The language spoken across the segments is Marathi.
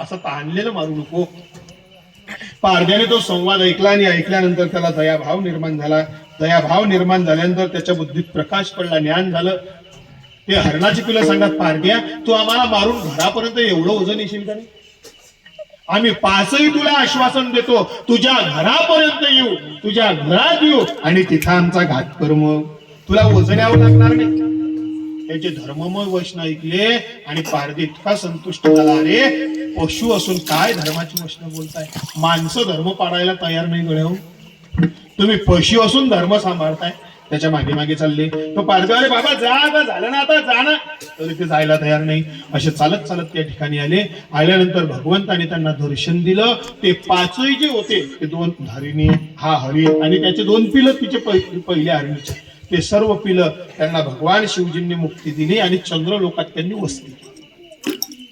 असं ताणलेलं मारू नको. पारध्याने तो संवाद ऐकला आणि ऐकल्यानंतर त्याला दयाभाव निर्माण झाला. दयाभाव निर्माण झाल्यानंतर त्याच्या बुद्धीत प्रकाश पडला ज्ञान झालं. ते हरणाची पिलं सांगतात पारध्या तू आम्हाला मारून घरापर्यंत एवढं ओझन येशील का नाही? आम्ही पाचही तुला आश्वासन देतो तुझ्या घरापर्यंत येऊ तुझ्या घरात येऊ आणि तिथं आमचा घात कर मग. तुला वजन यावं लागणार नाही. त्याचे धर्ममय वचन ऐकले आणि पारधी इतका संतुष्ट झाला अरे पशु असून काय धर्माची वचन बोलताय? माणसं धर्म पाडायला तयार नाही गड्याहो तुम्ही पशु असून धर्म सांभाळताय. त्याच्यामागे मागे चालले. तो पारधी अरे बाबा जा आता झालं ना आता जा ना. तरी ते जायला तयार नाही. असे चालत चालत त्या ठिकाणी आले. आल्यानंतर भगवंताने त्यांना दर्शन दिलं. ते पाचही जे होते ते दोन धारिणी हा हरी आणि त्याचे दोन पिलं तिचे पहिले हरिणीचे. ते सर्व पिलं त्यांना भगवान शिवजींनी मुक्ती दिली आणि चंद्रलोकात त्यांनी वस्ती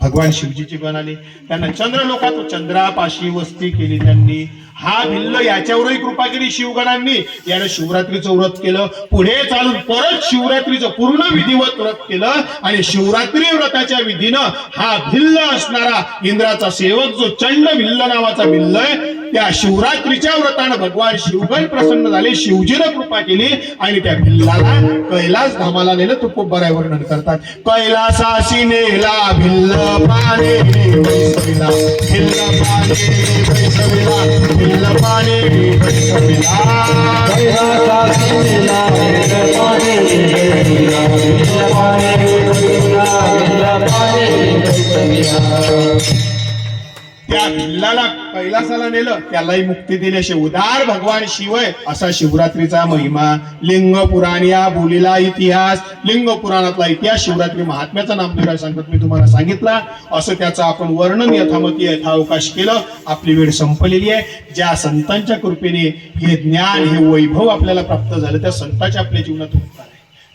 भगवान शिवजीची गण त्यांना चंद्रलोकात चंद्रापाशी वस्ती केली त्यांनी. हा भिल्ल याच्यावरही कृपा केली शिवगणांनी. यानं शिवरात्रीचं व्रत केलं. पुढे चालून परत शिवरात्रीचं पूर्ण विधिवत व्रत केलं आणि शिवरात्री व्रताच्या विधीनं हा भिल्ल असणारा इंद्राचा सेवक जो चंड भिल्ल नावाचा भिल्ल आहे त्या शिवरात्रीच्या व्रतानं भगवान शिवगण प्रसन्न झाले शिवजीनं कृपा केली आणि त्या भिल्लाला कैलास धामाला नेलं. तो खूप बराय वर्णन करतात. कैलासाशी नेला भिल्ल पाने भिल्ल पाने भिल्ल पाने त्या भिल्लाला कैलासाला नेलं. त्यालाही मुक्ती दिल्याशे उदार भगवान शिव आहे असा शिवरात्रीचा महिमा. लिंग पुराण या बोलीला इतिहास. लिंग पुराणातला इतिहास शिवरात्री महात्म्याचा नाम काय सांगतात मी तुम्हाला सांगितला. असं त्याचं आपण वर्णन यथामती यथावकाश केलं. आपली वेळ संपलेली आहे. ज्या संतांच्या कृपेने हे ज्ञान हे वैभव आपल्याला प्राप्त झालं त्या संतांच्या आपल्या जीवनात उपकार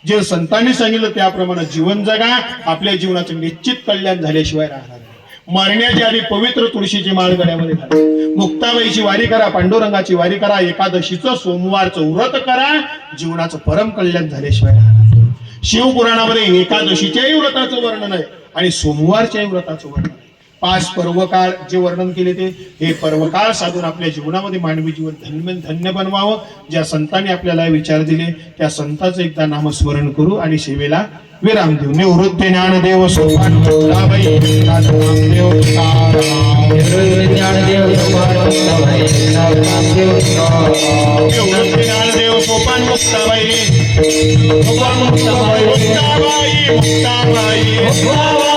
जे संतांनी सांगितलं त्याप्रमाणे जीवन जगा. आपल्या जीवनाचं निश्चित कल्याण झाल्याशिवाय राहणार मरण्याच्या आधी पवित्र तुळशीची माळ गळ्यामध्ये घाला. मुक्ताबाईची वारी करा पांडुरंगाची वारी करा एकादशीचं सोमवारचं व्रत करा जीवनाचं परम कल्याण झाल्याशिवाय राहणार शिवपुराणामध्ये एकादशीच्याही व्रताचं वर्णन आहे आणि सोमवारच्याही व्रताचं वर्णन आहे. पाच पर्वकाळ जे वर्णन केले ते हे पर्वकाळ साधून आपल्या जीवनामध्ये मानवी जीवन धन्य धन्य बनवावं. ज्या संतांनी आपल्याला विचार दिले त्या संतांचं एकदा नामस्मरण करू आणि सेवेला विराम देऊ. निवृत्ती ज्ञानदेव मुक्ताबाई, ज्ञानदेव सोपान मुक्ताबाई मुक्ताबाई मुक्ताबाई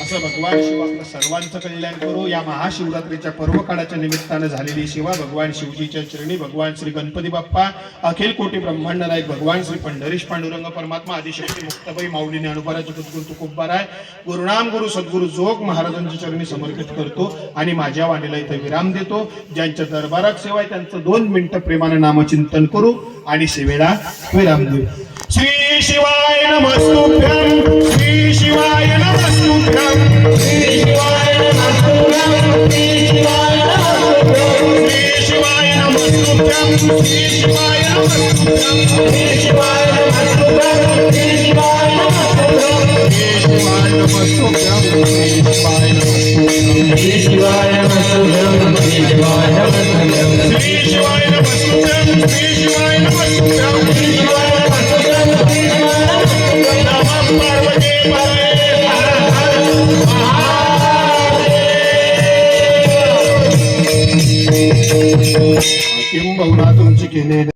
असं भगवान शिव आपलं सर्वांचं कल्याण करू. या महाशिवरात्रीच्या पर्व काळाच्या निमित्तानं झालेली सेवा भगवान शिवजीच्या चरणी भगवान श्री गणपती बाप्पा अखिल कोटी ब्रह्मांड नायक भगवान श्री पंढरीश पांडुरंग परमात्मा आदिशक्ती मुक्तबाई माऊली ज्ञानोबारा जगद्गुरु तुकोबार आहे गुरुनाम गुरु सद्गुरु जोग महाराजांच्या चरणी समर्पित करतो आणि माझ्या वाणीला इथे विराम देतो. ज्यांच्या दरबारात सेवा आहे त्यांचं दोन मिनिटं प्रेमानं नामचिंतन करू. आणि सेवेला विराम देऊ श्री शिवाय नमस्तुभ्यम श्री शिवाय नमस्तुभ्यम श्री शिवाय नमस्तुभ्यम श्री शिवाय नमस्तुभ्यम श्री शिवाय नमस्तुभ्यम श्री शिवाय नमस्तुभ्यम श्री शिवाय नमस्तुभ्यम श्री शिवाय नमस्तुभ्यम श्री शिवाय नमस्तुभ्यम in ba wuratun ciki nele